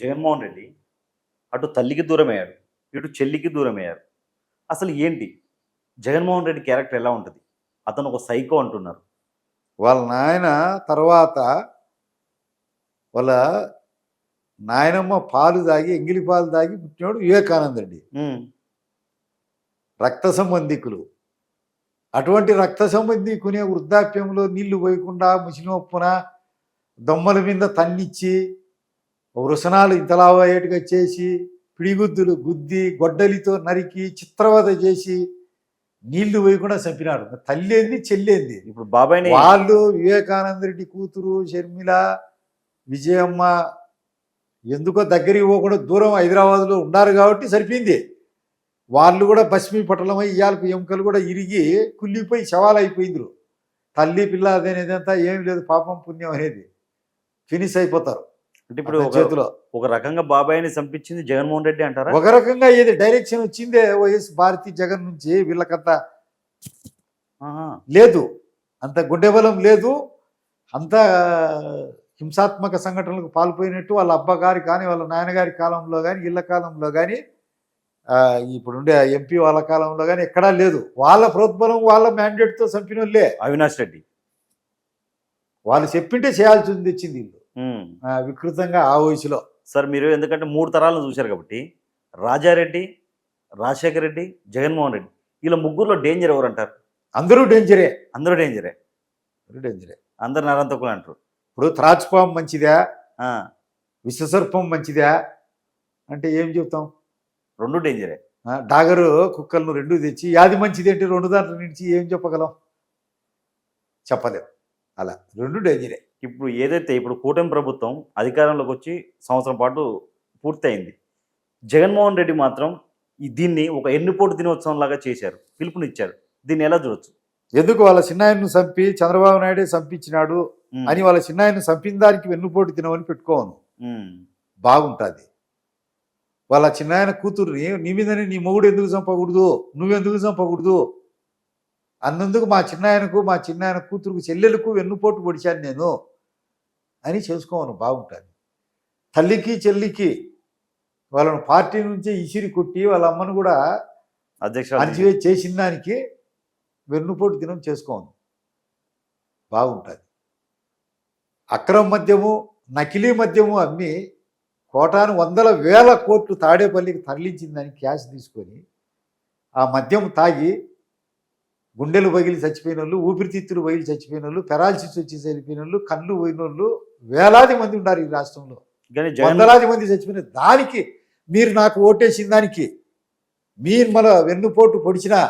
జగన్మోహన్ రెడ్డి అటు తల్లికి దూరం అయ్యాడు ఇటు చెల్లికి దూరం అయ్యారు అసలు ఏంటి? జగన్మోహన్ రెడ్డి క్యారెక్టర్ ఎలా ఉంటుంది? అతను ఒక సైకో అంటున్నారు. వాళ్ళ నాయన తర్వాత వాళ్ళ నాయనమ్మ పాలు తాగి ఎంగిలి పాలు తాగి పుట్టినాడు వివేకానంద రెడ్డి. రక్త సంబంధికులు. అటువంటి రక్త సంబంధికునే వృద్ధాప్యంలో నీళ్ళు పోయకుండా ముసినొప్పున దొమ్మల మీద తన్నిచ్చి వృసనాలు ఇంతలా అయ్యేట్టుగా చేసి పిడిగుద్దులు గుద్ది గొడ్డలితో నరికి చిత్రవద చేసి నీళ్ళు పోయకుండా చంపినాడు తల్లేంది చెల్లేంది ఇప్పుడు బాబాయ్ని వాళ్ళు వివేకానంద రెడ్డి కూతురు షర్మిల విజయమ్మ ఎందుకో దగ్గరికి పోకుండా దూరం హైదరాబాద్లో ఉన్నారు కాబట్టి సరిపోయింది. వాళ్ళు కూడా భస్మీ పట్టణమై ఇయాలకు ఎముకలు కూడా ఇరిగి కుళ్ళిపోయి శవాలు అయిపోయిండ్రు తల్లి పిల్ల అదేనేదంతా ఏం లేదు పాపం పుణ్యం అనేది. ఫినిష్ అయిపోతారు. అంటే ఇప్పుడు చేతిలో. ఒక రకంగా బాబాయ్ని చంపించింది జగన్మోహన్ రెడ్డి అంటారా? ఒక రకంగా ఏది డైరెక్షన్ వచ్చిందే వైఎస్ భారతి జగన్ నుంచి వీళ్ళకంత. లేదు. అంత గుండె బలం లేదు. అంత హింసాత్మక సంఘటనలకు పాల్పోయినట్టు వాళ్ళ అబ్బగారి కానీ వాళ్ళ నాయనగారి కాలంలో కానీ ఇళ్ళ కాలంలో కానీ ఇప్పుడుండే ఎంపీ వాళ్ళ కాలంలో కానీ ఎక్కడా లేదు. వాళ్ళ ప్రోద్బలం వాళ్ళ మ్యాండేట్తో చంపిన వాళ్ళే అవినాష్ రెడ్డి. వాళ్ళు చెప్పింటే చేయాల్సి వచ్చింది వీళ్ళు. వికృతంగా ఆ వయసులో. సార్ మీరు ఎందుకంటే మూడు తరాలను చూశారు కాబట్టి రాజారెడ్డి రాజశేఖర్ రెడ్డి జగన్మోహన్ రెడ్డి. వీళ్ళ ముగ్గురులో డేంజర్ ఎవరు అంటారు అందరూ డేంజరే. అందరూ డేంజరే. అందరూ డేంజరే. అందరు నరంతకులు అంటారు. ఇప్పుడు త్రాచుపాం మంచిదా? ఆ, విషసర్పం మంచిదా? అంటే ఏం చెప్తాం? రెండు డేంజరే. డాగరు కుక్కలను రెండు తెచ్చి యాది మంచిది అంటే రెండు దాంట్లో నుంచి ఏం చెప్పగలం? చెప్పలేం అలా. రెండు డేంజరే. ఇప్పుడు ఏదైతే ఇప్పుడు కూటమి ప్రభుత్వం అధికారంలోకి వచ్చి సంవత్సరం పాటు పూర్తయింది. జగన్మోహన్ రెడ్డి మాత్రం ఈ దీన్ని ఒక ఎన్నుపోటు దినోత్సవం లాగా చేశారు. పిలుపునిచ్చారు. దీన్ని ఎలా చూడొచ్చు? ఎందుకు వాళ్ళ చిన్నాయన్ను చంపి చంద్రబాబు నాయుడే చంపించినాడు అని వాళ్ళ చిన్నాయన్ను చంపిన దానికి వెన్నుపోటు తినమని పెట్టుకోను బాగుంటుంది. వాళ్ళ చిన్నాయన కూతుర్ని నీ మీదనే నీ మొగుడు ఎందుకు చంపకూడదు? నువ్వెందుకు చంపకూడదు? అన్నందుకు మా చిన్నాయనకు మా చిన్నాయన కూతురుకు చెల్లెలకు వెన్నుపోటు పొడిచాను నేను అని చేసుకోను బాగుంటుంది. తల్లికి చెల్లికి వాళ్ళను పార్టీ నుంచే ఇసిరి కొట్టి వాళ్ళ అమ్మను కూడా అధ్యక్ష అణచివే చేసిన దానికి వెన్నుపోటు దినం చేసుకోను బాగుంటుంది. అక్రమ మద్యము నకిలీ మద్యము అమ్మి కోటాను వందల వేల కోట్లు తాడేపల్లికి తరలించిందని క్యాష్ తీసుకొని ఆ మద్యం తాగి గుండెలు పగిలి చచ్చిపోయిన వాళ్ళు ఊపిరితిత్తులు పగిలి చచ్చిపోయిన వాళ్ళు పెరాలసిస్ వచ్చి చనిపోయిన వాళ్ళు కళ్ళు పోయిన వాళ్ళు వేలాది మంది ఉన్నారు ఈ రాష్ట్రంలో. వందలాది మంది చచ్చిపోయిన దానికి మీరు నాకు ఓటేసిన దానికి మీరు మన వెన్నుపోటు పొడిచినా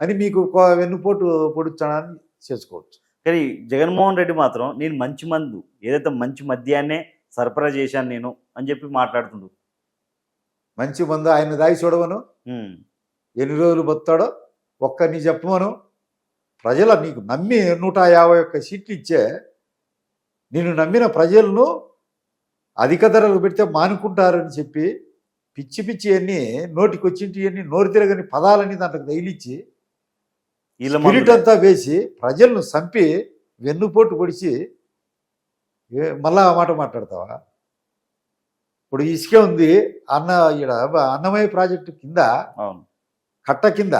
అని మీకు వెన్నుపోటు పొడుచానని చేసుకోవచ్చు. కానీ జగన్మోహన్ రెడ్డి మాత్రం నేను మంచి మందు ఏదైతే మంచి మద్యాన్నే సరఫరా చేశాను నేను అని చెప్పి మాట్లాడుతుండు. మంచి మందు ఆయన దాగి చూడవను. ఎన్ని రోజులు బతాడో ఒక్కరిని చెప్పమను ప్రజల నీకు నమ్మి నూట యాభై ఒక్క సీట్లు ఇచ్చే నిన్ను నమ్మిన ప్రజలను అధిక ధరలు పెడితే మానుకుంటారని చెప్పి పిచ్చి పిచ్చి అన్ని నోటికి వచ్చింటి అన్ని నోరు తిరగని పదాలని దాంట్లో తగిలిచ్చి స్పిరిట్ అంతా వేసి ప్రజలను చంపి వెన్నుపోటు పొడిచి మళ్ళా ఆ మాట మాట్లాడతావా? ఇప్పుడు ఇసుకే ఉంది అన్న ఈడ అన్నమయ్య ప్రాజెక్టు కింద కట్ట కింద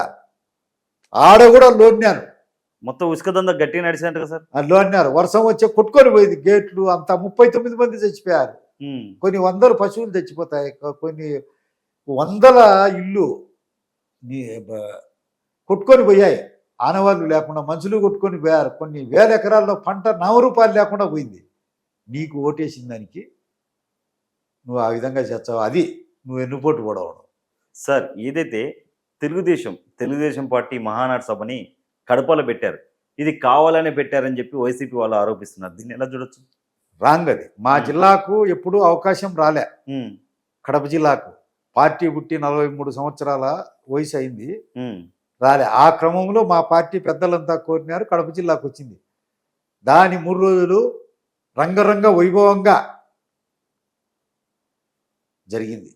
ఆడ కూడా లోన్యారు మొత్తం ఉసుక దందా గట్టిగా నడిచినట్టు సార్? లోన్యారు వర్షం వచ్చే కొట్టుకొని పోయింది గేట్లు అంతా ముప్పై తొమ్మిది మంది చచ్చిపోయారు. కొన్ని వందల పశువులు చచ్చిపోతాయి కొన్ని వందల ఇల్లు కొట్టుకొని పోయాయి. ఆనవాళ్ళు లేకుండా మనుషులు కొట్టుకొని పోయారు. కొన్ని వేల ఎకరాల్లో పంట నవ రూపాయలు లేకుండా పోయింది. నీకు ఓటేసిన దానికి. నువ్వు ఆ విధంగా చేస్తావు. అది నువ్వు ఎన్నుపోటు పడవడం సార్ ఏదైతే తెలుగుదేశం తెలుగుదేశం పార్టీ మహానాడు సభని కడపలో పెట్టారు. ఇది కావాలనే పెట్టారని చెప్పి వైసీపీ వాళ్ళు ఆరోపిస్తున్నారు. దీన్ని ఎలా చూడొచ్చు? రాంగ్ అది. మా జిల్లాకు ఎప్పుడూ అవకాశం రాలే. కడప జిల్లాకు. పార్టీ పుట్టి నలభై మూడు సంవత్సరాల వయసు అయింది. రాలే. ఆ క్రమంలో మా పార్టీ పెద్దలంతా కోరినారు కడప జిల్లాకు వచ్చింది. దాని మూడు రోజులు రంగరంగ వైభవంగా జరిగింది.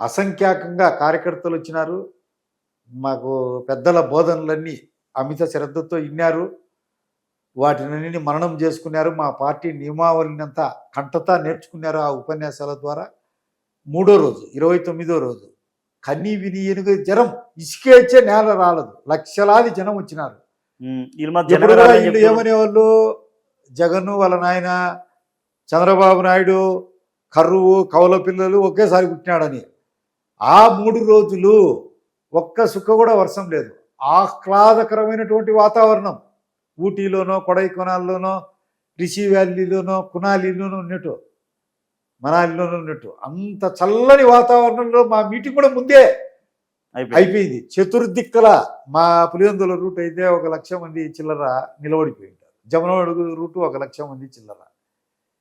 అసంఖ్యాకంగా కార్యకర్తలు వచ్చినారు. మాకు పెద్దల బోధనలన్నీ అమిత శ్రద్ధతో ఇన్నారు. వాటిని మననం చేసుకున్నారు. మా పార్టీ నియమావళిని అంతా కంటతా నేర్చుకున్నారు ఆ ఉపన్యాసాల ద్వారా. మూడో రోజు ఇరవై తొమ్మిదో రోజు కన్నీ విని ఎనుగు జనం ఇసుకేచ్చే నేల రాలదు. లక్షలాది జనం వచ్చినారు. వీళ్ళ? ఏమనేవాళ్ళు? జగన్ వాళ్ళ నాయన చంద్రబాబు నాయుడు కర్రువు కవల పిల్లలు ఒకేసారి పుట్టినాడని. ఆ మూడు రోజులు ఒక్క సుక్క కూడా వర్షం లేదు. ఆహ్లాదకరమైనటువంటి వాతావరణం. ఊటీలోనో కొడైకొనాల్లోనో రిషి వ్యాలీలోనో కునాలిలోనో ఉన్నట్టు మనాలిలోనో ఉన్నట్టు అంత చల్లని వాతావరణంలో మా మీటింగ్ కూడా ముందే అయిపోయింది. చతుర్దిక్కల మా పులివెందుల రూట్ అయితే ఒక లక్ష మంది చిల్లర నిలబడిపోయి ఉంటారు. రూటు ఒక లక్ష మంది చిల్లర.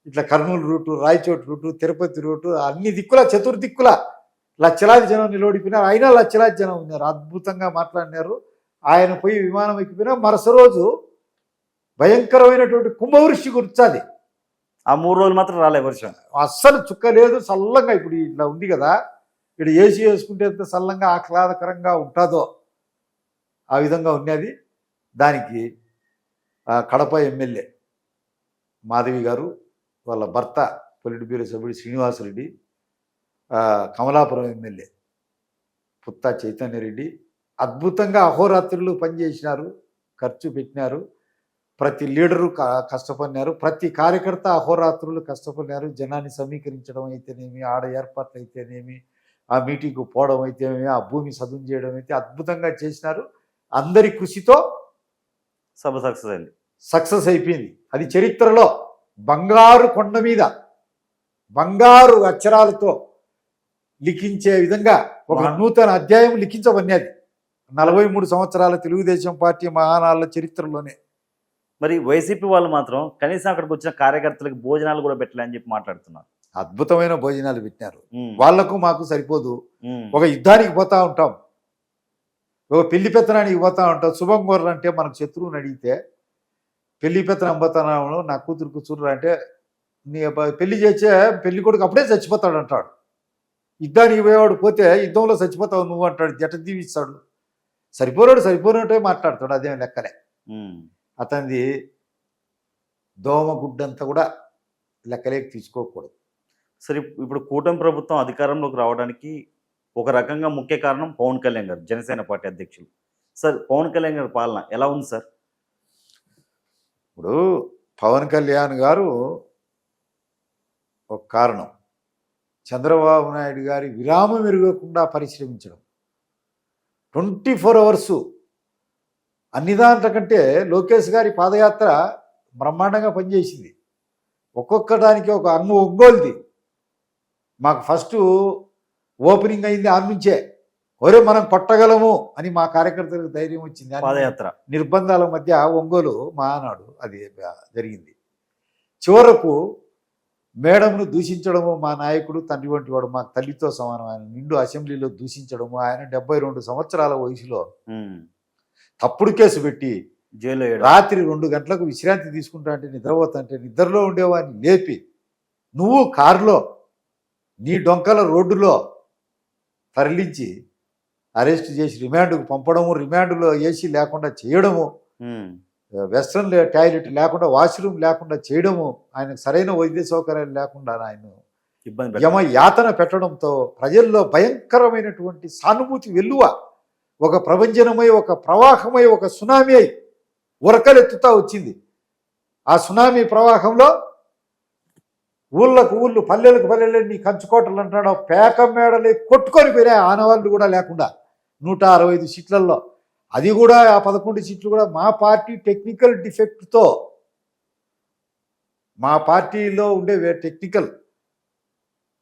ఇట్లా Kurnool route Rayachoti route Tirupati route అన్ని దిక్కుల చతుర్దిక్కుల లక్షలాది జనం నిలబడిపోయినారు. అయినా లక్షలాది జనం ఉన్నారు. అద్భుతంగా మాట్లాడినారు. ఆయన పోయి విమానం ఎక్కిపోయినా మరుస రోజు భయంకరమైనటువంటి కుంభవృష్టి గుర్చాది ఆ మూడు రోజులు మాత్రం రాలే వర్షం. అస్సలు చుక్క లేదు చల్లంగా ఇప్పుడు ఇట్లా ఉంది కదా. ఇక్కడ ఏసీ వేసుకుంటే ఎంత చల్లంగా ఆహ్లాదకరంగా ఉంటుందో ఆ విధంగా ఉన్నది దానికి కడప ఎమ్మెల్యే మాధవి గారు వాళ్ళ భర్త పొలిటి బ్యూరో సభ్యుడు శ్రీనివాసరెడ్డి కమలాపురం ఎమ్మెల్యే పుత్తా చైతన్యరెడ్డి అద్భుతంగా అహోరాత్రులు పనిచేసినారు ఖర్చు పెట్టినారు ప్రతి లీడరు కష్టపడినారు ప్రతి కార్యకర్త అహోరాత్రులు కష్టపడినారు జనాన్ని సమీకరించడం అయితేనేమి ఆడ ఏర్పాట్లు అయితేనేమి ఆ మీటింగ్కు పోవడం అయితేనేమి ఆ భూమి సదును చేయడం అయితే అద్భుతంగా చేసినారు. అందరి కృషితో సభ సక్సెస్ అయింది. సక్సెస్ అయిపోయింది. అది చరిత్రలో బంగారు కొండ మీద బంగారు అక్షరాలతో లిఖించే విధంగా ఒక నూతన అధ్యాయం లిఖించబడినది. నలభై మూడు సంవత్సరాల తెలుగుదేశం పార్టీ మహానాళ్ళ చరిత్రలోనే. మరి వైసీపీ వాళ్ళు మాత్రం కనీసం అక్కడికి వచ్చిన కార్యకర్తలకు భోజనాలు కూడా పెట్టలే అని చెప్పి మాట్లాడుతున్నారు. అద్భుతమైన భోజనాలు పెట్టినారు. వాళ్ళకు మాకు సరిపోదు. ఒక యుద్ధానికి పోతా ఉంటాం. ఒక పెళ్ళి పెత్తనానికి పోతా ఉంటాం. శుభం అంటే మనకు శత్రువుని అడిగితే పెళ్ళి పెత్తనం పోతాను నా కూతురు కూతురు అంటే నీ పెళ్ళి చేసే పెళ్ళి కొడుకు అప్పుడే చచ్చిపోతాడు అంటాడు యుద్ధానికి పోయేవాడు పోతే యుద్ధంలో చచ్చిపోతావు నువ్వు అంటాడు జట దీవిస్తాడు సరిపోరాడు సరిపోనట్టే మాట్లాడతాడు అదేం లెక్కలే. అతనిది దోమగుడ్డంతా కూడా లెక్కలేకి తీసుకోకూడదు. సరే ఇప్పుడు కూటమి ప్రభుత్వం అధికారంలోకి రావడానికి ఒక రకంగా ముఖ్య కారణం పవన్ కళ్యాణ్ గారు జనసేన పార్టీ అధ్యక్షులు. సార్ పవన్ కళ్యాణ్ గారి పాలన ఎలా ఉంది సార్? ఇప్పుడు పవన్ కళ్యాణ్ గారు ఒక కారణం. చంద్రబాబు నాయుడు గారి విరామం ఎరగకుండా పరిశ్రమించడం. Twenty four hours. అన్ని దాంట్ల కంటే లోకేష్ గారి పాదయాత్ర బ్రహ్మాండంగా పనిచేసింది. ఒక్కొక్క దానికి ఒక అంగు ఒంగోలుది మాకు ఫస్ట్ ఓపెనింగ్ అయింది ఆ నుంచే. ఒరే మనం కొట్టగలము అని మా కార్యకర్తలకు ధైర్యం వచ్చింది. పాదయాత్ర. నిర్బంధాల మధ్య ఒంగోలు మహానాడు అది జరిగింది. చివరకు మేడంను దూషించడము మా నాయకుడు తండ్రి వంటి వాడు మా తల్లితో సమానం ఆయన నిండు అసెంబ్లీలో దూషించడము ఆయన డెబ్బై రెండు సంవత్సరాల వయసులో. తప్పుడు కేసు పెట్టి వేయడం. రాత్రి రెండు గంటలకు విశ్రాంతి తీసుకుంటా అంటే నిద్రపోతా అంటే నిద్రలో ఉండేవాడిని లేపి నువ్వు కారులో నీ డొంకల రోడ్డులో తరలించి అరెస్ట్ చేసి రిమాండ్కు పంపడము రిమాండ్లో ఏసీ లేకుండా చేయడము. వెస్ట్రన్ టాయిలెట్ లేకుండా వాష్రూమ్ లేకుండా చేయడము ఆయనకు సరైన వైద్య సౌకర్యాలు లేకుండా ఆయన ఇబ్బంది యమ. యాతన పెట్టడంతో ప్రజల్లో భయంకరమైనటువంటి సానుభూతి వెల్లువ ఒక ప్రభంజనమై ఒక ప్రవాహమై ఒక సునామీ అయి ఉరకలెత్తుతా వచ్చింది ఆ సునామీ ప్రవాహంలో ఊళ్ళకు ఊళ్ళు పల్లెలకు పల్లెలు నీ కంచుకోటలు అంటాడు పేక మేడలే కొట్టుకొని పోయినాయి ఆనవాళ్ళు కూడా లేకుండా నూట అరవై ఐదు సీట్లలో అది కూడా ఆ పదకొండు సీట్లు కూడా మా పార్టీ టెక్నికల్ డిఫెక్ట్తో మా పార్టీలో ఉండే టెక్నికల్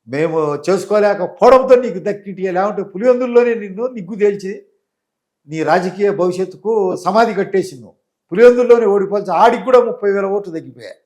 మేము చేసుకోలేకపోవడంతో నీకు దక్కిటి లేకుంటే పులివెందుల్లోనే నిన్ను నిగ్గు తేల్చి నీ రాజకీయ భవిష్యత్తుకు సమాధి కట్టేసి నువ్వు పులివెందుల్లోనే ఓడిపోల్సి ఆడికి కూడా ముప్పై వేల ఓట్లు తగ్గిపోయాయి.